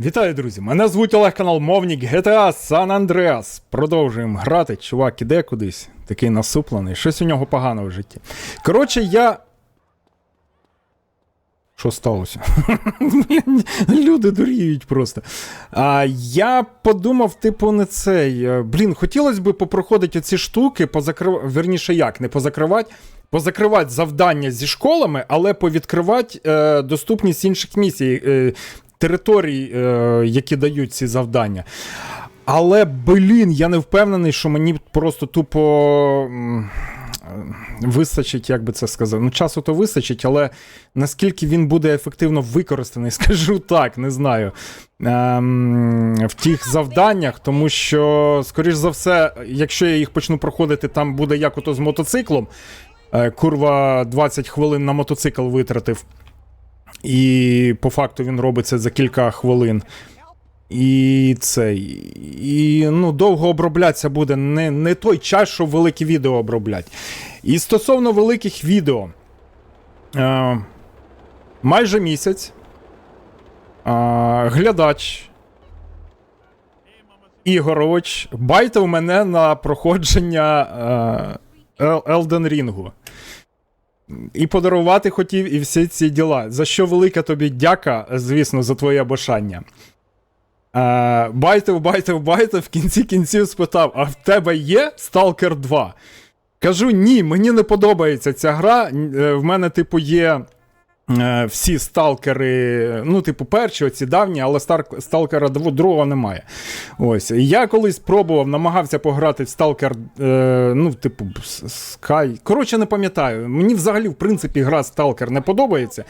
Вітаю, друзі! Мене звуть Олег канал Мовник GTA San Andreas. Продовжуємо грати. Чувак іде кудись, такий насуплений. Щось у нього погано в житті. Коротше, я. Що сталося? Люди дуріють просто. А, я подумав, типу, не цей. е, Блін, хотілося б попроходити оці штуки, позакрив... верніше як, не позакривати. Позакривати завдання зі школами, але повідкривати е, доступність інших місій, е, територій, е, які дають ці завдання. Але, блін, я не впевнений, що мені просто тупо. Вистачить, як би це сказати. Ну, часу то вистачить, але наскільки він буде ефективно використаний, скажу так, не знаю. Ем, в тих завданнях, тому що, скоріш за все, якщо я їх почну проходити, там буде як ото з мотоциклом. Е, Курва 20 хвилин на мотоцикл витратив. І по факту він робиться за кілька хвилин. І цей. І ну, довго оброблятися буде не, не той час, щоб великі відео оброблять. І стосовно великих відео. Е, майже місяць. Е, глядач. Ігорович байтив мене на проходження е, Ел- Elden Ring. І подарувати хотів, і всі ці діла. За що велика тобі дяка, звісно, за твоє бажання. Е, байтив, байтив, байтив, в кінці кінців спитав: а в тебе є Stalker 2? Кажу, ні, мені не подобається ця гра. Е, В мене, типу, є всі сталкери, ну, типу, перші, оці давні, але сталкера другого немає. Ось. Я колись пробував, намагався пограти в Stalker, е, ну, типу, Sky. Коротше, не пам'ятаю. Мені взагалі, в принципі, гра Stalker не подобається.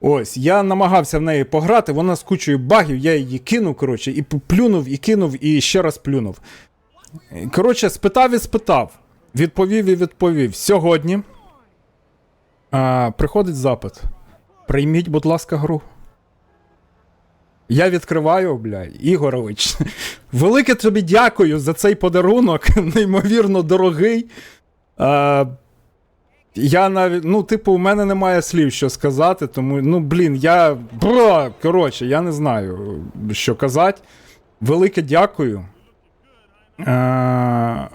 Ось, я намагався в неї пограти, вона з кучою багів, я її кинув, коротше, і плюнув, і кинув, і ще раз плюнув. Коротше, спитав і спитав. Відповів і відповів. Сьогодні а, приходить запит. Прийміть, будь ласка, гру. Я відкриваю, бля, Ігорович. Велике тобі дякую за цей подарунок, неймовірно дорогий. А, я навіть, ну, типу, у мене немає слів, що сказати, тому, ну, блін, я. Бро, коротше, я не знаю, що казати. Велике дякую. Е,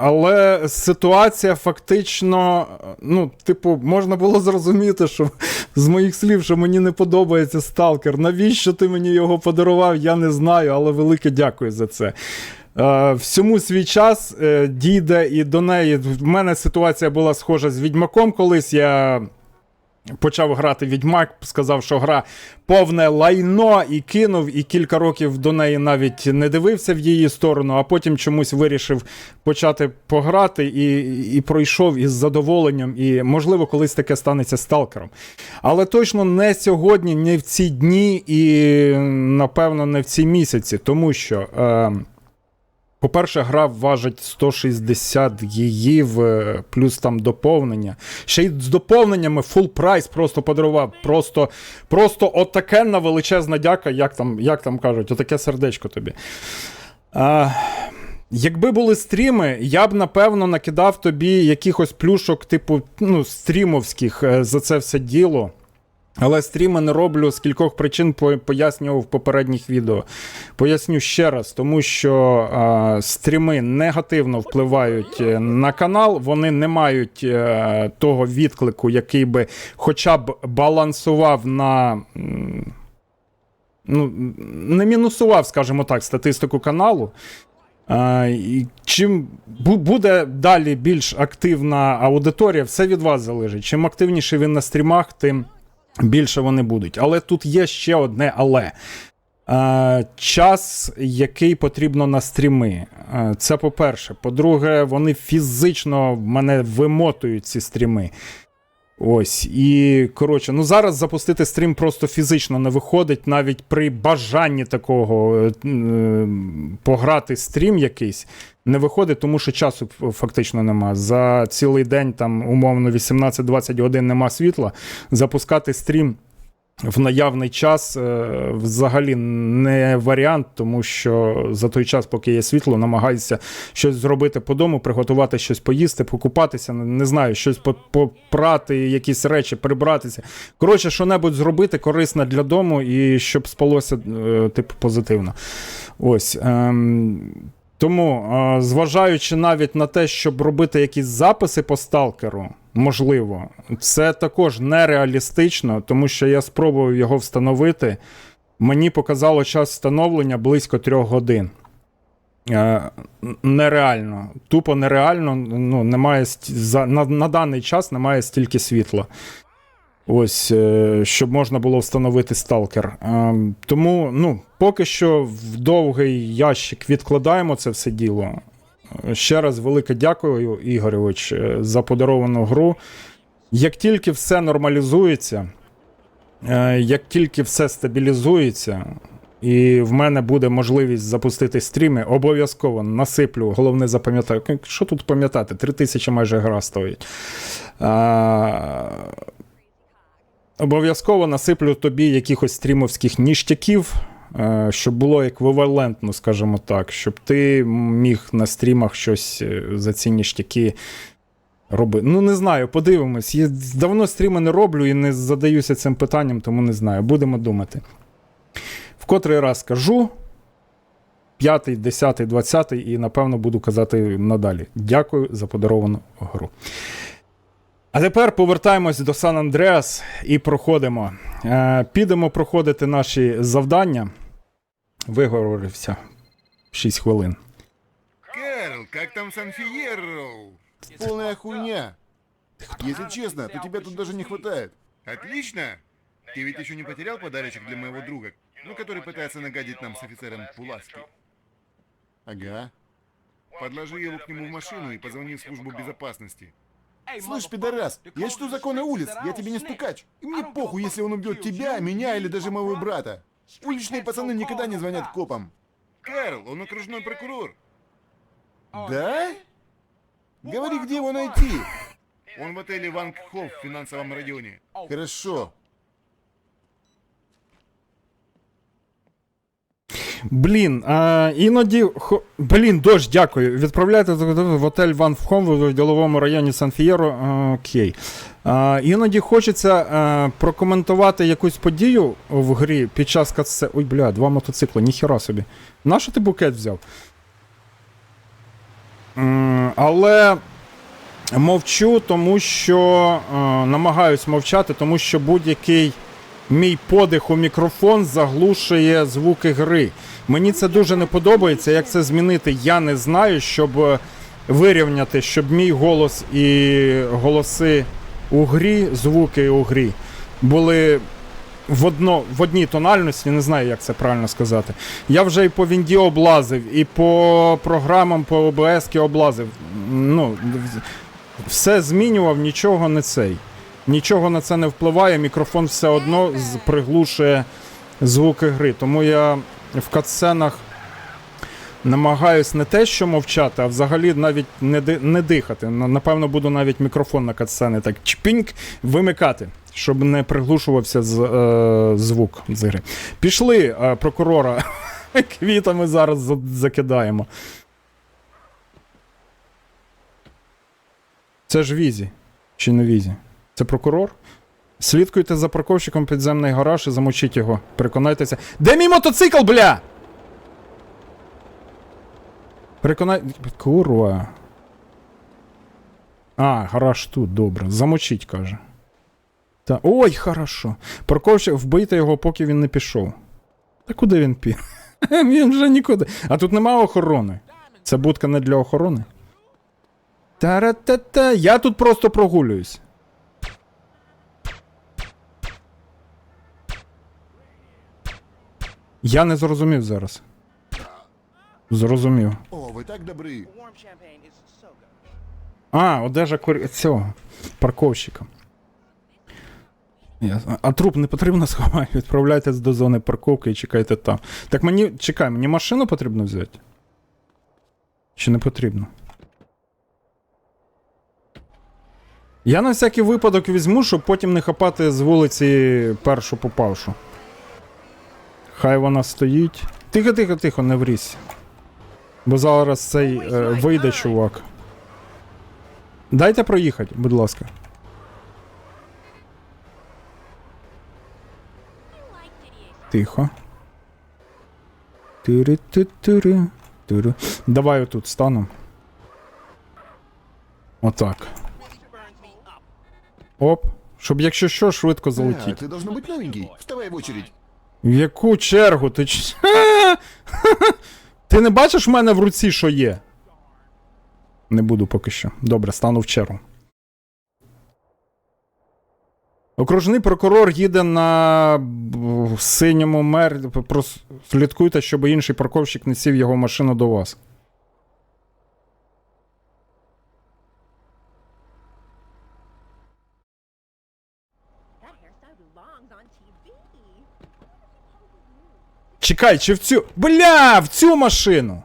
але ситуація фактично, ну, типу, можна було зрозуміти, що з моїх слів, що мені не подобається сталкер. Навіщо ти мені його подарував, я не знаю, але велике дякую за це. Е, всьому свій час е, дійде і до неї. В мене ситуація була схожа з відьмаком колись. Я почав грати відьмак, сказав, що гра повне лайно, і кинув, і кілька років до неї навіть не дивився в її сторону, а потім чомусь вирішив почати пограти і, і пройшов із задоволенням. І, можливо, колись таке станеться сталкером. Але точно не сьогодні, не в ці дні, і напевно не в ці місяці, тому що. Е, по-перше, гра важить 160 її в плюс там доповнення. Ще й з доповненнями full прайс просто подарував. Просто, просто отакенна величезна дяка, як там, як там кажуть, отаке сердечко тобі. А, якби були стріми, я б напевно накидав тобі якихось плюшок, типу, ну, стрімовських е, за це все діло. Але стріми не роблю з кількох причин, пояснював в попередніх відео. Поясню ще раз, тому що е, стріми негативно впливають е, на канал, вони не мають е, того відклику, який би хоча б балансував на. Ну, не мінусував, скажімо так, статистику каналу. А, і чим буде далі більш активна аудиторія, все від вас залежить. Чим активніше він на стрімах, тим більше вони будуть. Але тут є ще одне але. Е, час, який потрібно на стріми. Е, це по-перше. По-друге, вони фізично мене вимотують ці стріми. Ось. І, коротше, ну зараз запустити стрім просто фізично не виходить, навіть при бажанні такого е, пограти стрім якийсь не виходить, тому що часу фактично нема. За цілий день, там, умовно, 18-20 годин нема світла. Запускати стрім в наявний час е, взагалі не варіант, тому що за той час, поки є світло, намагаюся щось зробити по дому, приготувати щось поїсти, покупатися, не знаю, щось попрати, якісь речі, прибратися. Коротше, що-небудь зробити корисне для дому і щоб спалося, е, типу, позитивно. Ось. Ем, тому, зважаючи навіть на те, щоб робити якісь записи по сталкеру, можливо, це також нереалістично, тому що я спробував його встановити. Мені показало час встановлення близько трьох годин. Е, нереально. Тупо нереально. Ну, немає на, на даний час немає стільки світла. Ось, е, щоб можна було встановити сталкер. Е, тому, ну, поки що в довгий ящик відкладаємо це все діло. Ще раз велике дякую, Ігоревич, е, за подаровану гру. Як тільки все нормалізується, як тільки все стабілізується, і в мене буде можливість запустити стріми, обов'язково насиплю. Головне запам'ятати. Що тут пам'ятати? Три тисячі майже гра стоїть. Обов'язково насиплю тобі якихось стрімовських ніштяків, е, щоб було еквівалентно, скажімо так, щоб ти міг на стрімах щось е, за ці ніштяки робити. Ну, не знаю, подивимось. Я давно стріми не роблю і не задаюся цим питанням, тому не знаю. Будемо думати. В котрий раз кажу. П'ятий, десятий, двадцятий, і напевно буду казати надалі. Дякую за подаровану гру. А тепер повертаємось до Сан Андреас і проходимо. Е, підемо проходити наші завдання. Виговорився 6 хвилин. Кэрол, как там Сан Фиерро? Полная хуйня. Если честно, то тебя тут даже не хватает. Отлично! Ты ведь еще не потерял подарочек для моего друга, ну, который пытается нагадить нам с офицером Пуласки. Ага. Подложи его к нему в машину и позвони в службу безопасности. Слышь, пидорас, я чту законы улиц, я тебе не стукач. И мне похуй, если он убьет тебя, меня или даже моего брата. Уличные пацаны никогда не звонят копам. Кэрол, он окружной прокурор. Да? Говори, где его найти. Он в отеле Ванг Хофф в финансовом районе. Хорошо. Блін, а, іноді. хо- Блін, дощ, дякую. Відправляйте в готель Ван Хом в діловому районі Сан-Фієро. Окей. А, іноді хочеться а, прокоментувати якусь подію в грі під час катсе. Ой, бля, два мотоцикли, ніхіра собі. Нащо ти букет взяв? Але мовчу, тому що е, намагаюсь мовчати, тому що будь-який мій подих у мікрофон заглушує звуки гри. Мені це дуже не подобається. Як це змінити, я не знаю, щоб е, вирівняти, щоб мій голос і голоси у грі, звуки у грі були в, одно, в одній тональності, не знаю, як це правильно сказати. Я вже і по Вінді облазив, і по програмам по ОБС облазив. Ну, все змінював, нічого не цей. Нічого на це не впливає, мікрофон все одно приглушує звуки гри. Тому я в катсценах намагаюсь не те, що мовчати, а взагалі навіть не, не дихати. Напевно, буду навіть мікрофон на катсцени так чпіньк вимикати, щоб не приглушувався з, е, звук з гри. Пішли е, прокурора квітами зараз закидаємо. Це ж візі. Чи не візі? Це прокурор? Слідкуйте за парковщиком підземний гараж і замочіть його. Переконайтеся. Де мій мотоцикл, бля? Переконай. Курва. А, гараж тут, добре. Замочіть, каже. Та... Ой, хорошо. Парковщик, вбийте його, поки він не пішов. Та куди він пі? він вже нікуди. А тут нема охорони. Це будка не для охорони. Та-ра-та-та. Я тут просто прогулююсь. Я не зрозумів зараз. Зрозумів. О, вы так good. А, одежа кур... цього парковщика. Ясно. А труп не потрібно сховати. Відправляйтесь до зони парковки і чекайте там. Так мені. Чекай, мені машину потрібно взяти? Чи не потрібно? Я на всякий випадок візьму, щоб потім не хапати з вулиці першу попавшу. Хай вона стоїть. Тихо, тихо, тихо, не врізь. Бо зараз цей е, вийде чувак. Дайте проїхати, будь ласка. Тихо. Тири-ти-тири. Тири. Давай отут станом. Отак. Оп. Щоб якщо що, швидко А, залетіть. ты должно быть новенький. Вставай в очередь. В яку чергу? Ти ч... Ти не бачиш в мене в руці, що є? Не буду поки що. Добре, стану в чергу. Окружний прокурор їде на синьому мер. Слідкуйте, щоб інший парковщик не сів його машину до вас. Чекай, чи в цю. Бля, в цю машину!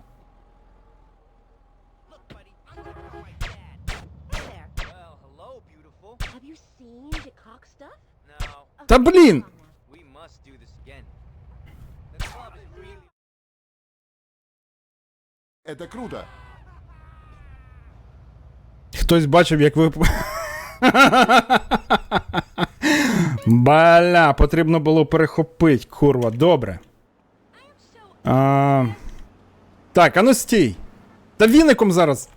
Та блін! Это круто. Хтось бачив, як ви. Бля, потрібно було перехопити, курва, добре. А... Так, а ну стій. Та віником зараз.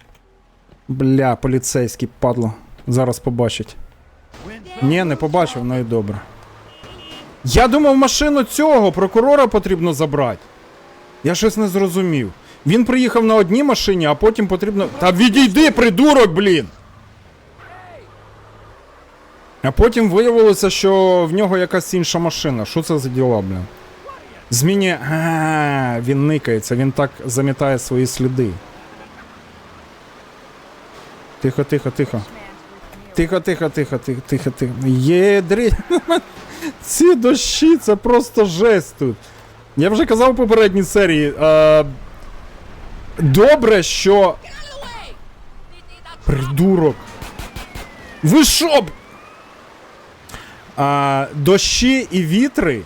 Бля, поліцейський падло. Зараз побачить. Ні, не побачив, ну і добре. Я думав, машину цього прокурора потрібно забрати. Я щось не зрозумів. Він приїхав на одній машині, а потім потрібно. Та відійди, придурок, блін! А потім виявилося, що в нього якась інша машина. Що це за діла, блін? Змінює. А, він никається, він так замітає свої сліди. Тихо, тихо, тихо. Тихо, тихо, тихо, тихо, тихо, тихо. Єдрі. Ці дощі, це просто жесть тут. Я вже казав у попередній серії. Е, добре, що. Придурок. Ви б- А, дощі і вітри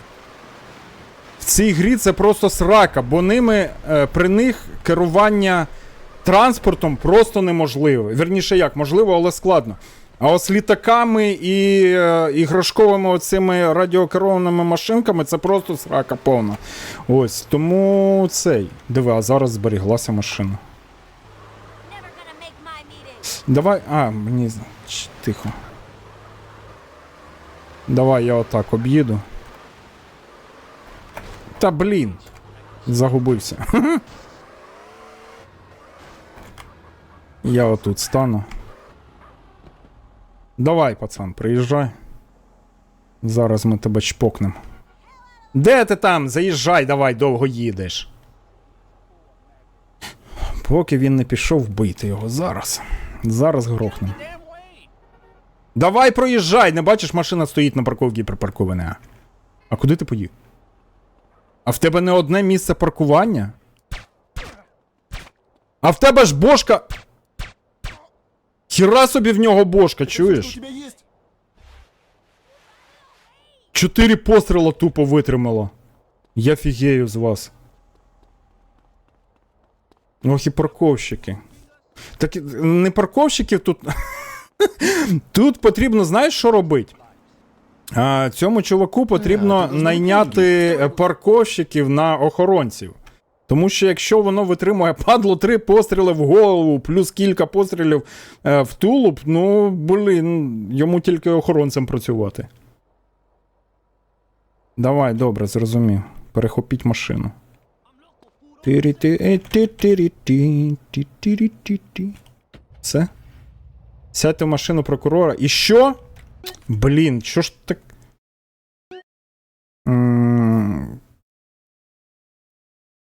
в цій грі це просто срака, бо ними е, при них керування транспортом просто неможливе. Вірніше як, можливо, але складно. А ось літаками і е, іграшковими оцими радіокерованими машинками це просто срака повна. Ось, тому цей. Диви, а зараз зберіглася машина. Давай. А, мені. Тихо. Давай я отак об'їду. Та блін. Загубився. Я отут стану. Давай, пацан, приїжджай. Зараз ми тебе чпокнем. Де ти там? Заїжджай, давай, довго їдеш. Поки він не пішов бити його зараз. Зараз грохнем. Давай проїжджай, не бачиш, машина стоїть на парковці припаркована. А куди ти поїв? А в тебе не одне місце паркування? А в тебе ж бошка. Хіра собі в нього бошка, чуєш? Чотири постріла тупо витримало. Я фігею з вас. Ох і парковщики. Так не парковщиків тут. тут потрібно, знаєш, що робити? Цьому чуваку потрібно ти найняти е, парковщиків на охоронців. Тому що якщо воно витримує падло три постріли в голову, плюс кілька пострілів е, в тулуб, ну блін, йому тільки охоронцем працювати. Давай, добре, зрозумів. Перехопіть машину. Е. Все? Сядьте в машину прокурора. І що? Блін, що ж так.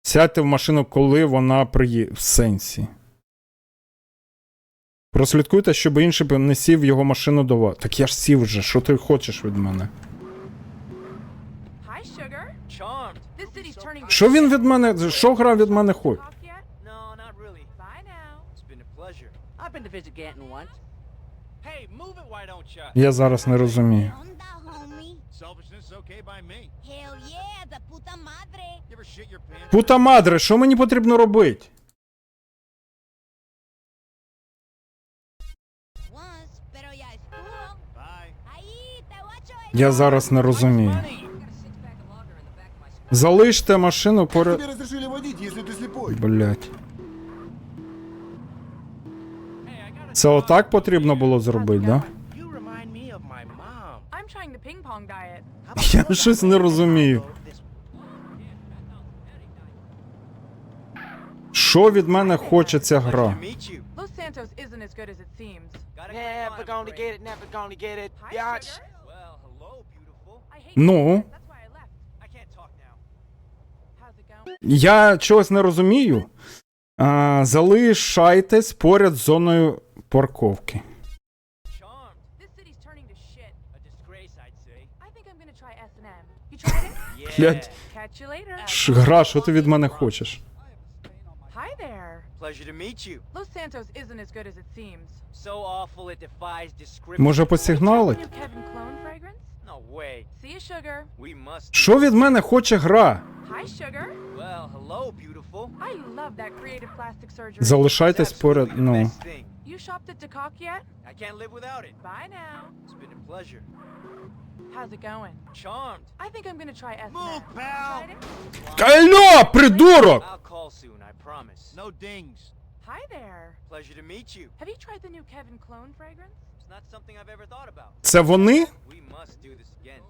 Сядьте в машину, коли вона приїде. В сенсі. Прослідкуйте, щоб інший не сів його машину до вас. Так я ж сів вже, що ти хочеш від мене? Що він від мене. Що гра від мене хоче? I've been to visit Ganton once. Hey, move it, why don't ya? Я зараз не розумію. Пута мадре, що мені потрібно робити? Я зараз не розумію. Залиште машину поряд. Блять. Це отак потрібно було зробити, да? Я щось не розумію. Що від мене хоче ця гра? Ну? Я чогось не розумію. А, залишайтесь поряд з зоною парковки. Блядь. Catch you later. Ш, гра, що ти від мене хочеш? Hi there. Pleasure to meet you. Los Santos isn't as good as it seems. So awful it defies description. Може Try the посигналить? new Kevin Clone fragrance? No way. See you, sugar. We must. Що від мене хоче гра? Hi, sugar. Well, hello, beautiful. I love that creative plastic surgery. Залишайтесь поряд. Ну. best thing. You shopped at DeCock yet? I can't live without it. Bye now. It's been a pleasure. How's it going? Charmed. I think I'm gonna try S&M. Move, pal. tried придурок! I'll call soon, I promise. No dings. Hi there. Pleasure to meet you. Have you tried the new Kevin Clone fragrance? It's not something I've ever thought about. Це вони? We must do this again.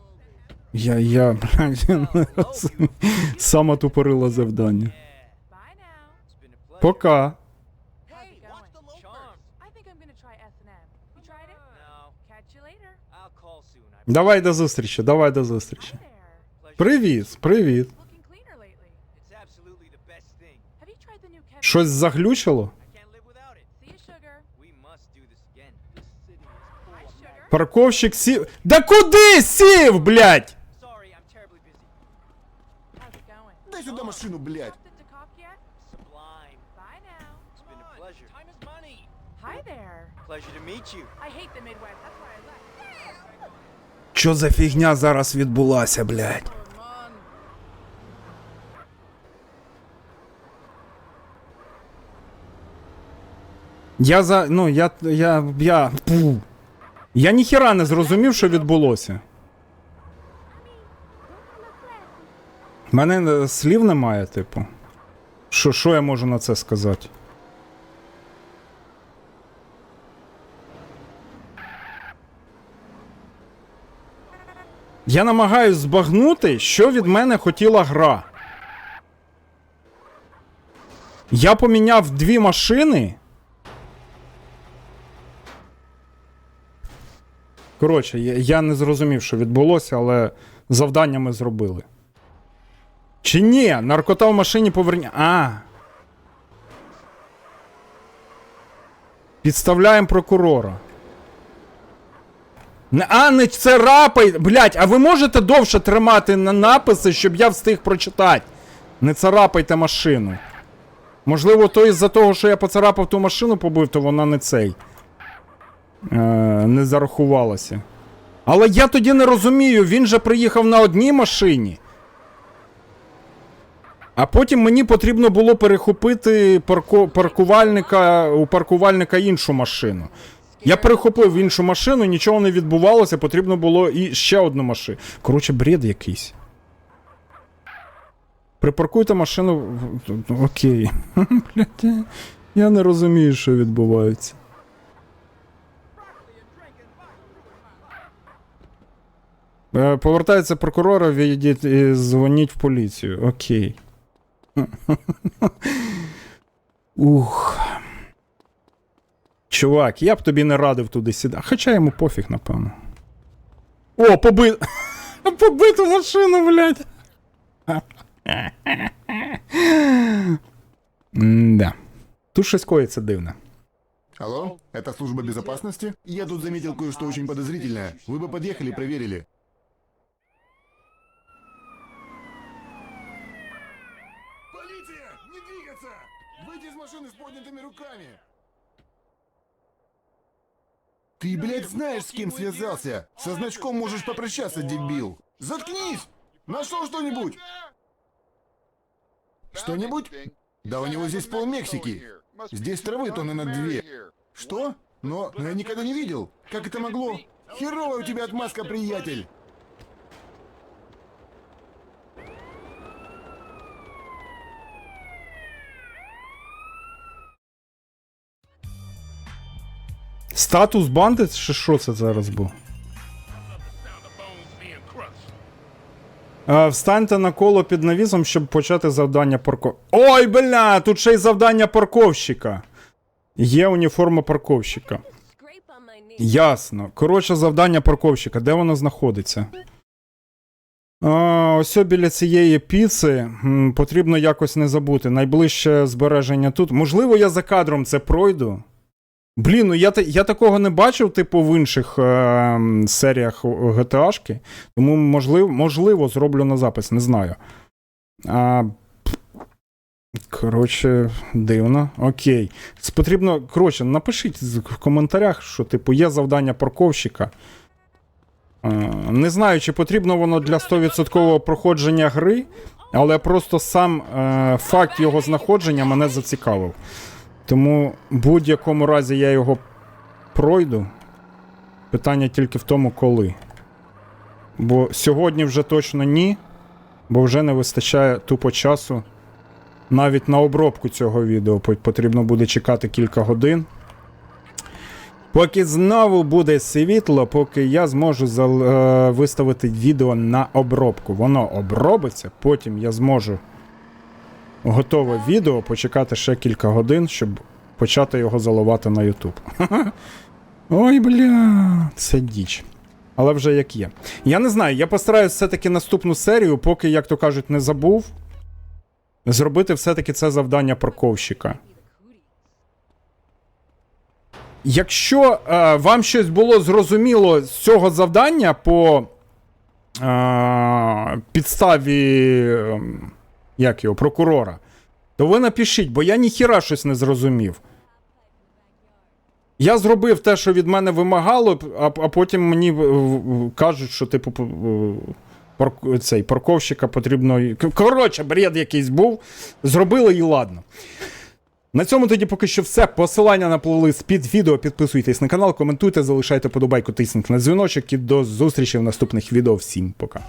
Я, я, блядь, я не розумію. Сама тупорила завдання. Bye now. It's been a pleasure. Пока. How's it going? Charmed. I think I'm gonna try S&M. You tried it? No. Catch you later. I'll call soon, I Давай до зустрічі, давай до зустрічі. Привіт, привіт. Щось заглючило? Парковщик сів. Да куди сів, блядь? Дай сюда машину, блядь. Hi there. Pleasure to meet you. I hate the Midwest. That's why I left. Що за фігня зараз відбулася, блядь? Я за. Ну, я. Я. Я. Пу. Я ніхіра не зрозумів, що відбулося. У мене е, слів немає, типу. Що, що я можу на це сказати? Я намагаюсь збагнути, що від мене хотіла гра. Я поміняв дві машини. Коротше, я, не зрозумів, що відбулося, але завдання ми зробили. Чи ні? Наркота в машині поверні. А. Підставляємо прокурора. А, не це рапай. Блять, а ви можете довше тримати на написи, щоб я встиг прочитати? Не царапайте машину. Можливо, то із-за того, що я поцарапав ту машину побив, то вона не цей. Е, не зарахувалася. Але я тоді не розумію, він же приїхав на одній машині. А потім мені потрібно було перехопити парко, паркувальника у паркувальника іншу машину. Я перехопив іншу машину, нічого не відбувалося, потрібно було і ще одну машину. Коротше, бред якийсь. Припаркуйте машину. Окей. Я- я не розумію, що відбувається. Е, Повертається прокурора, відійдіть і дзвоніть в поліцію. Окей. Ух. Чувак, я б тобі не радив туди сідати. Хоча йому пофіг, напевно. О, поби... побиту машину, блядь. Да. Тут щось коїться дивне. Алло, это служба безопасности? Я тут заметил кое-что очень подозрительное. Вы бы подъехали и проверили. Ты, блядь, знаешь, с кем связался? Со значком можешь попрощаться, дебил. Заткнись! Нашел что-нибудь? Что-нибудь? Да у него здесь пол Мексики. Здесь травы тонны на две. Что? Но, но я никогда не видел. Как это могло? Херовая у тебя отмазка, приятель. Статус банди, чи що це зараз був? Е, Встаньте на коло під навісом, щоб почати завдання парко. Ой, бля, тут ще й завдання парковщика. Є уніформа парковщика. Ясно. Коротше, завдання парковщика. Де воно знаходиться? А, ось біля цієї піци потрібно якось не забути. Найближче збереження тут. Можливо, я за кадром це пройду. Блін, ну я, я такого не бачив, типу, в інших е, серіях GTA-шки. Тому, можливо, можливо, зроблю на запис, не знаю. А, коротше, дивно. Окей. Це Потрібно, коротше, напишіть в коментарях, що, типу, є завдання парковщика. Е, Не знаю, чи потрібно воно для 100% проходження гри, але просто сам е, факт його знаходження мене зацікавив. Тому в будь-якому разі я його пройду. Питання тільки в тому, коли. Бо сьогодні вже точно ні, бо вже не вистачає тупо часу. Навіть на обробку цього відео потрібно буде чекати кілька годин. Поки знову буде світло, поки я зможу е, виставити відео на обробку. Воно обробиться, потім я зможу готове відео почекати ще кілька годин, щоб почати його заливати на YouTube. Ой, бля, це діч. Але вже як є. Я не знаю, я постараюсь все-таки наступну серію, поки, як то кажуть, не забув. Зробити все-таки це завдання парковщика. Якщо е, вам щось було зрозуміло з цього завдання по е, підставі ем, як його, прокурора, то ви напишіть, бо я ніхіра щось не зрозумів. Я зробив те, що від мене вимагало, а, а потім мені кажуть, що типу парк, цей, парковщика потрібно. Коротше, бред якийсь був. Зробили і ладно. На цьому тоді поки що все. Посилання на плейлист під відео. Підписуйтесь на канал, коментуйте, залишайте подобайку, тисніть на дзвіночок і до зустрічі в наступних відео. Всім пока.